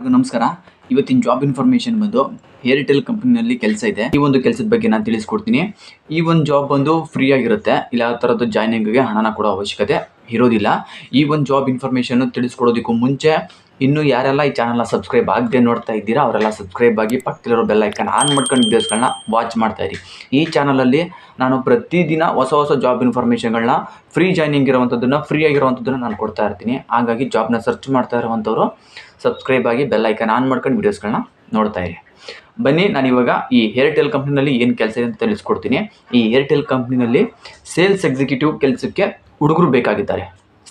ನಮಸ್ಕಾರ. ಇವತ್ತಿನ job information ಬಂದು ಏರ್ಟೆಲ್ ಕಂಪ್ನಿನಲ್ಲಿ ಕೆಲಸ ಇದೆ. ಈ ಒಂದು ಕೆಲಸದ ಬಗ್ಗೆ ನಾನು ತಿಳಿಸ್ಕೊಡ್ತೀನಿ. ಈ ಒಂದು ಜಾಬ್ ಬಂದು ಫ್ರೀ ಆಗಿರುತ್ತೆ. ಇಲ್ಲ, ಆ ಥರದ್ದು ಜಾಯ್ನಿಂಗ್ಗೆ ಹಣನ ಕೊಡೋ ಅವಶ್ಯಕತೆ ಇರೋದಿಲ್ಲ. ಈ ಒಂದು ಜಾಬ್ ಇನ್ಫಾರ್ಮೇಷನ್ ತಿಳಿಸ್ಕೊಡೋದಕ್ಕೂ ಮುಂಚೆ ಇನ್ನು ಯಾರೆಲ್ಲ ಈ ಚಾನಲ್ನ ಸಬ್ಸ್ಕ್ರೈಬ್ ಆಗದೆ ನೋಡ್ತಾ ಇದ್ದೀರಾ, ಅವರೆಲ್ಲ ಸಬ್ಸ್ಕ್ರೈಬ್ ಆಗಿ ಪಕ್ಕದಲ್ಲಿರೋ ಬೆಲ್ ಐಕನ್ ಆನ್ ಮಾಡ್ಕೊಂಡು ವೀಡಿಯೋಸ್ಗಳನ್ನ ವಾಚ್ ಮಾಡ್ತಾ ಇರಿ. ಈ ಚಾನಲಲ್ಲಿ ನಾನು ಪ್ರತಿದಿನ ಹೊಸ ಹೊಸ ಜಾಬ್ ಇನ್ಫಾರ್ಮೇಷನ್ಗಳನ್ನ ಫ್ರೀ ಜಾಯ್ನಿಂಗ್ ಇರುವಂಥದ್ದನ್ನು ಫ್ರೀ ಆಗಿರುವಂಥದ್ದನ್ನು ನಾನು ಕೊಡ್ತಾ ಇರ್ತೀನಿ. ಹಾಗಾಗಿ ಜಾಬ್ನ ಸರ್ಚ್ ಮಾಡ್ತಾ ಇರುವಂಥವ್ರು ಸಬ್ಸ್ಕ್ರೈಬ್ ಆಗಿ ಬೆಲ್ ಐಕನ್ ಆನ್ ಮಾಡ್ಕೊಂಡು ವೀಡಿಯೋಸ್ಗಳನ್ನ ನೋಡ್ತಾ ಇರಿ. ಬನ್ನಿ, ನಾನು ಇವಾಗ ಈ ಏರ್ಟೆಲ್ ಕಂಪ್ನಿನಲ್ಲಿ ಏನು ಕೆಲಸ ಇದೆ ಅಂತ ತಿಳಿಸ್ಕೊಡ್ತೀನಿ. ಈ ಏರ್ಟೆಲ್ ಕಂಪ್ನಿನಲ್ಲಿ ಸೇಲ್ಸ್ ಎಕ್ಸಿಕ್ಯೂಟಿವ್ ಕೆಲಸಕ್ಕೆ ಹುಡುಗರು ಬೇಕಾಗಿದ್ದಾರೆ.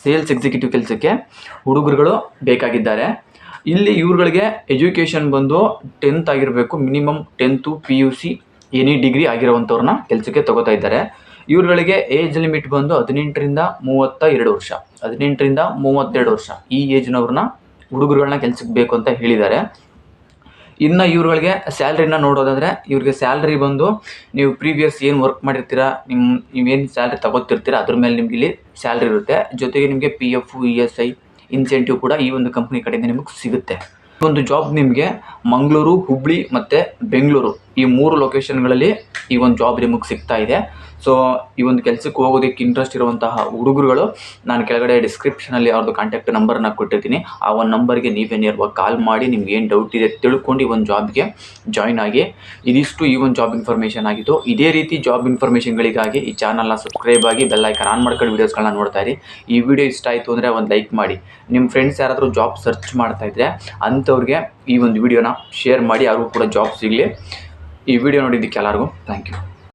ಸೇಲ್ಸ್ ಎಕ್ಸಿಕ್ಯೂಟಿವ್ ಕೆಲಸಕ್ಕೆ ಹುಡುಗರುಗಳು ಬೇಕಾಗಿದ್ದಾರೆ. ಇಲ್ಲಿ ಇವ್ರುಗಳಿಗೆ ಎಜುಕೇಷನ್ ಬಂದು ಟೆಂತ್ ಆಗಿರಬೇಕು, minimum tenth, P U C any degree ಆಗಿರುವಂಥವ್ರನ್ನ ಕೆಲಸಕ್ಕೆ ತಗೋತಾ ಇದ್ದಾರೆ. ಇವ್ರುಗಳಿಗೆ ಏಜ್ ಲಿಮಿಟ್ ಬಂದು ಹದಿನೆಂಟರಿಂದ ಮೂವತ್ತ ಎರಡು ವರ್ಷ, ಹದಿನೆಂಟರಿಂದ ಮೂವತ್ತೆರಡು ವರ್ಷ ಈ ಏಜ್ನವ್ರನ್ನ ಹುಡುಗರುಗಳನ್ನ ಕೆಲಸಕ್ಕೆ ಬೇಕು ಅಂತ ಹೇಳಿದ್ದಾರೆ. ಇನ್ನು ಇವ್ರುಗಳಿಗೆ ಸ್ಯಾಲ್ರಿನ ನೋಡೋದಾದರೆ ಇವ್ರಿಗೆ ಸ್ಯಾಲ್ರಿ ಬಂದು ನೀವು ಪ್ರೀವಿಯಸ್ ಏನು ವರ್ಕ್ ಮಾಡಿರ್ತೀರಾ ನಿಮ್ಮ ನೀವೇನು ಸ್ಯಾಲ್ರಿ ತಗೋತಿರ್ತೀರ, ಅದ್ರ ಮೇಲೆ ನಿಮ್ಗೆ ಇಲ್ಲಿ ಸ್ಯಾಲ್ರಿ ಇರುತ್ತೆ. ಜೊತೆಗೆ ನಿಮಗೆ P F E S I incentive ಕೂಡ ಈ ಒಂದು ಕಂಪ್ನಿ ಕಡೆಯಿಂದ ನಿಮಗೆ ಸಿಗುತ್ತೆ. ಒಂದು ಜಾಬ್ ನಿಮಗೆ ಮಂಗಳೂರು, ಹುಬ್ಳಿ ಮತ್ತು ಬೆಂಗಳೂರು. ಈ ಮೂರು ಲೊಕೇಶನ್ಗಳಲ್ಲಿ ಈ ಒಂದು ಜಾಬ್ ನಿಮಗೆ ಸಿಗ್ತಾ ಇದೆ. ಸೊ ಈ ಒಂದು ಕೆಲಸಕ್ಕೆ ಹೋಗೋದಕ್ಕೆ ಇಂಟ್ರೆಸ್ಟ್ ಇರುವಂತಹ ಹುಡುಗರುಗಳು, ನಾನು ಕೆಳಗಡೆ ಡಿಸ್ಕ್ರಿಪ್ಷನಲ್ಲಿ ಅವ್ರದ್ದು ಕಾಂಟ್ಯಾಕ್ಟ್ ನಂಬರ್ನ ಕೊಟ್ಟಿರ್ತೀನಿ. ಆ ಒಂದು ನಂಬರ್ಗೆ ನೀವೇ ನೇರವಾಗಿ ಕಾಲ್ ಮಾಡಿ, ನಿಮ್ಗೆ ಏನು ಡೌಟ್ ಇದೆ ತಿಳ್ಕೊಂಡು ಈ ಒಂದು ಜಾಬ್ಗೆ ಜಾಯ್ನ್ ಆಗಿ. ಇದಿಷ್ಟು ಈ ಒಂದು ಜಾಬ್ ಇನ್ಫಾರ್ಮೇಷನ್ ಆಗಿತ್ತು ಇದೇ ರೀತಿ ಜಾಬ್ ಇನ್ಫಾರ್ಮೇಷನ್ಗಳಿಗಾಗಿ ಈ ಚಾನಲ್ನ ಸಬ್ಸ್ಕ್ರೈಬ್ ಆಗಿ ಬೆಲ್ ಐಕನ್ ಆನ್ ಮಾಡ್ಕೊಂಡು ವೀಡಿಯೋಸ್ಗಳನ್ನ ನೋಡ್ತಾ ಇರಿ. ಈ ವಿಡಿಯೋ ಇಷ್ಟ ಆಯಿತು ಅಂದರೆ ಒಂದು ಲೈಕ್ ಮಾಡಿ. ನಿಮ್ಮ ಫ್ರೆಂಡ್ಸ್ ಯಾರಾದರೂ ಜಾಬ್ ಸರ್ಚ್ ಮಾಡ್ತಾ ಇದ್ದರೆ ಅಂಥವ್ರಿಗೆ ಈ ಒಂದು ವಿಡಿಯೋನ ಶೇರ್ ಮಾಡಿ, ಅವ್ರಿಗೂ ಕೂಡ ಜಾಬ್ ಸಿಗಲಿ. ಈ ವಿಡಿಯೋ ನೋಡಿದ್ದಕ್ಕೆ ಎಲ್ಲರಿಗೂ ಥ್ಯಾಂಕ್ ಯು